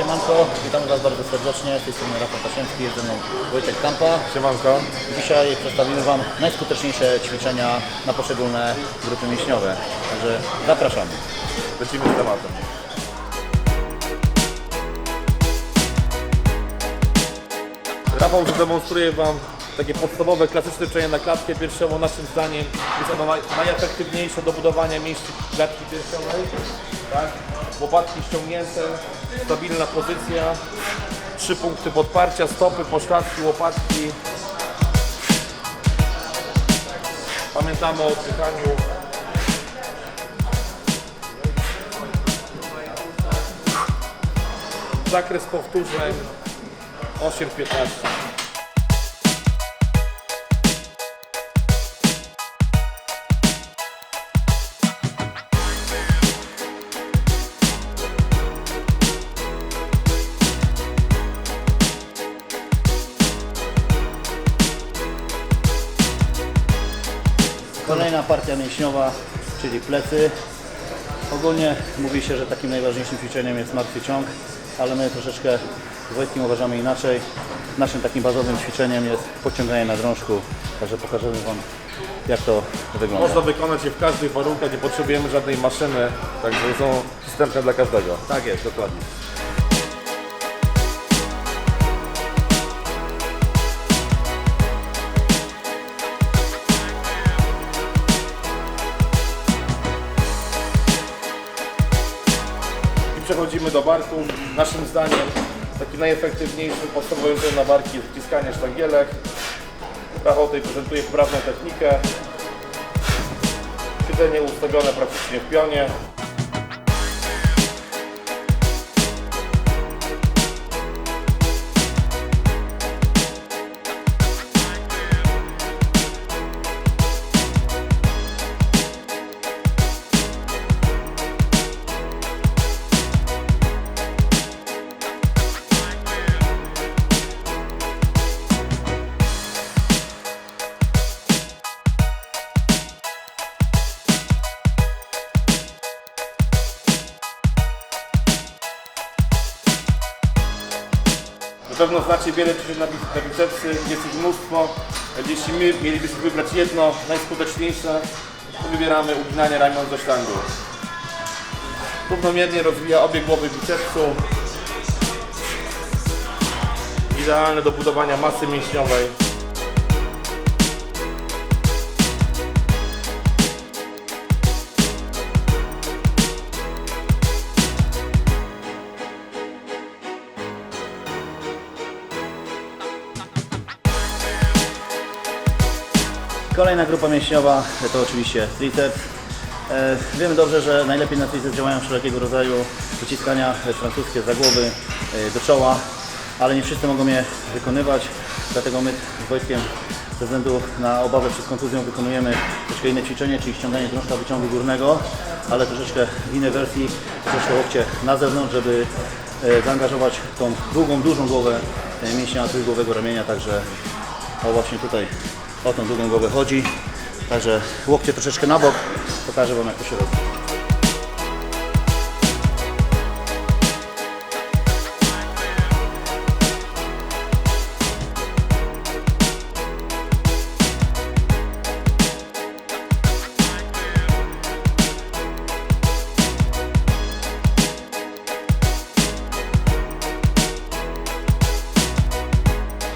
Siemanko, witam Was bardzo serdecznie. Z tej strony Rafał Tasiemski, jest ze mną Wojtek Kampa. Siemanko. Dzisiaj przedstawimy Wam najskuteczniejsze ćwiczenia na poszczególne grupy mięśniowe. Także zapraszamy. Lecimy z tematem. Rafał zademonstruje Wam takie podstawowe, klasyczne ćwiczenie na klatkę piersiową. Naszym zdaniem jest ono naj, najefektywniejsze do budowania mięśni klatki piersiowej. Tak? Łopatki ściągnięte, stabilna pozycja, trzy punkty podparcia, stopy, poszlaki, łopatki. Pamiętamy o oddychaniu. Zakres powtórzeń 8-15. Kolejna partia mięśniowa, czyli plecy. Ogólnie mówi się, że takim najważniejszym ćwiczeniem jest martwy ciąg, ale my troszeczkę z Wojtkiem uważamy inaczej. Naszym takim bazowym ćwiczeniem jest podciąganie na drążku, także pokażemy Wam jak to wygląda. Można wykonać je w każdych warunkach, nie potrzebujemy żadnej maszyny, także są przystępne dla każdego. Tak jest, dokładnie. Przechodzimy do barku. Naszym zdaniem takim najefektywniejszym podstawowym na barki jest wciskanie sztangielek. Rafał tutaj prezentuje poprawną technikę. Siedzenie ustawione praktycznie w pionie. Pewno znacie wiele ćwiczeń na na bicepsy, jest ich mnóstwo. Jeśli my mielibyśmy wybrać jedno najskuteczniejsze, to wybieramy uginanie ramion do sztangu. Równomiernie rozwija obie głowy bicepsu. Idealne do budowania masy mięśniowej. Kolejna grupa mięśniowa to oczywiście triceps. E, Wiemy dobrze, że najlepiej na triceps działają wszelkiego rodzaju wyciskania francuskie za głowy e, do czoła, ale nie wszyscy mogą je wykonywać, dlatego my z Wojtkiem ze względu na obawę przed kontuzją wykonujemy troszkę inne ćwiczenie, czyli ściąganie drążka wyciągu górnego, ale troszeczkę w innej wersji, troszkę łokcie na zewnątrz, żeby e, zaangażować tą długą, dużą głowę mięśnia trójgłowego ramienia, także o właśnie tutaj o tą długą głowę chodzi. Także łokcie troszeczkę na bok. Pokażę Wam jak to się robi.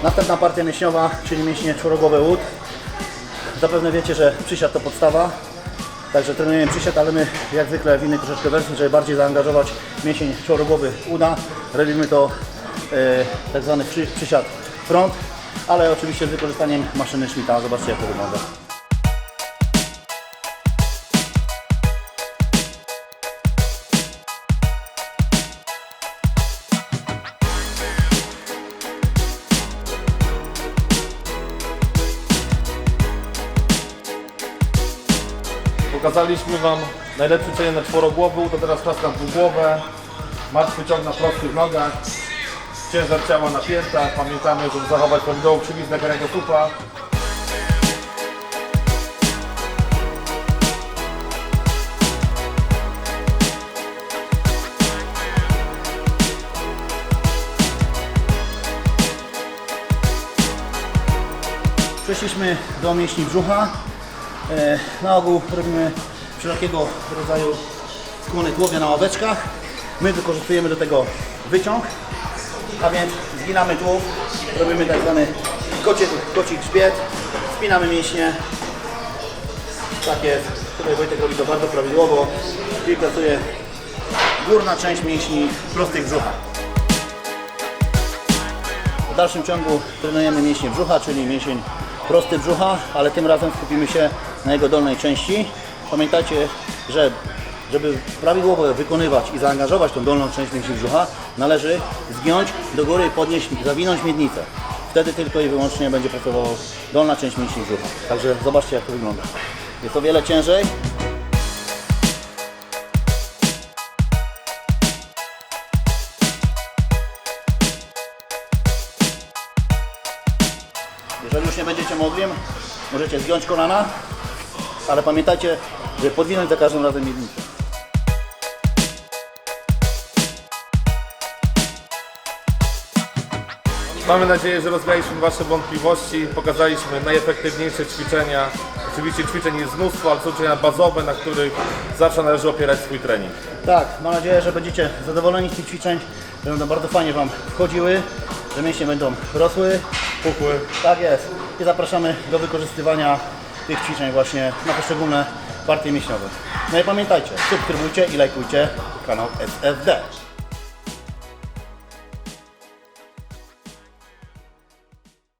Następna partia mięśniowa, czyli mięśnie czworogłowe łód. Zapewne wiecie, że przysiad to podstawa. Także trenujemy przysiad, ale my jak zwykle w innej troszeczkę wersji, żeby bardziej zaangażować mięsień czworogłowy uda. Robimy to e, tak zwany przy, przysiad front, ale oczywiście z wykorzystaniem maszyny Schmidta. Zobaczcie jak to wygląda. Pokazaliśmy Wam najlepsze cienie na czworogłowy. to teraz czas na dwugłowę. Martwy ciąg na prostych nogach, ciężar ciała na piętach. Pamiętamy, żeby zachować prawidłową krzywiznę kręgosłupa. Przeszliśmy do mięśni brzucha. E, Na ogół robimy wszelkiego rodzaju skłony tułowia na ławeczkach. My wykorzystujemy do tego wyciąg, a więc zginamy tułów, robimy tak zwany kocie, koci grzbiet, spinamy mięśnie. Tak jest. Tutaj Wojtek robi to bardzo prawidłowo i pracuje górna część mięśni prostych brzucha. W dalszym ciągu trenujemy mięśnie brzucha, czyli mięsień prosty brzucha, ale tym razem skupimy się na jego dolnej części. Pamiętajcie, że żeby prawidłowo wykonywać i zaangażować tą dolną część mięśni brzucha, należy zgiąć do góry i podnieść, zawinąć miednicę. Wtedy tylko i wyłącznie będzie pracowała dolna część mięśni brzucha. Także zobaczcie jak to wygląda. Jest o wiele ciężej, Jeżeli już nie będziecie mogli, możecie zgiąć kolana, ale pamiętajcie, że podwinąć za każdym razem miednicę. Mamy nadzieję, że rozwialiśmy Wasze wątpliwości, pokazaliśmy najefektywniejsze ćwiczenia. Oczywiście ćwiczeń jest mnóstwo, ale są ćwiczenia bazowe, na których zawsze należy opierać swój trening. Tak, mam nadzieję, że będziecie zadowoleni z tych ćwiczeń, że będą bardzo fajnie Wam wchodziły, że mięśnie będą rosły. Pukły. Tak jest. I zapraszamy do wykorzystywania tych ćwiczeń właśnie na poszczególne partie mięśniowe. No i pamiętajcie, subskrybujcie i lajkujcie kanał SFD.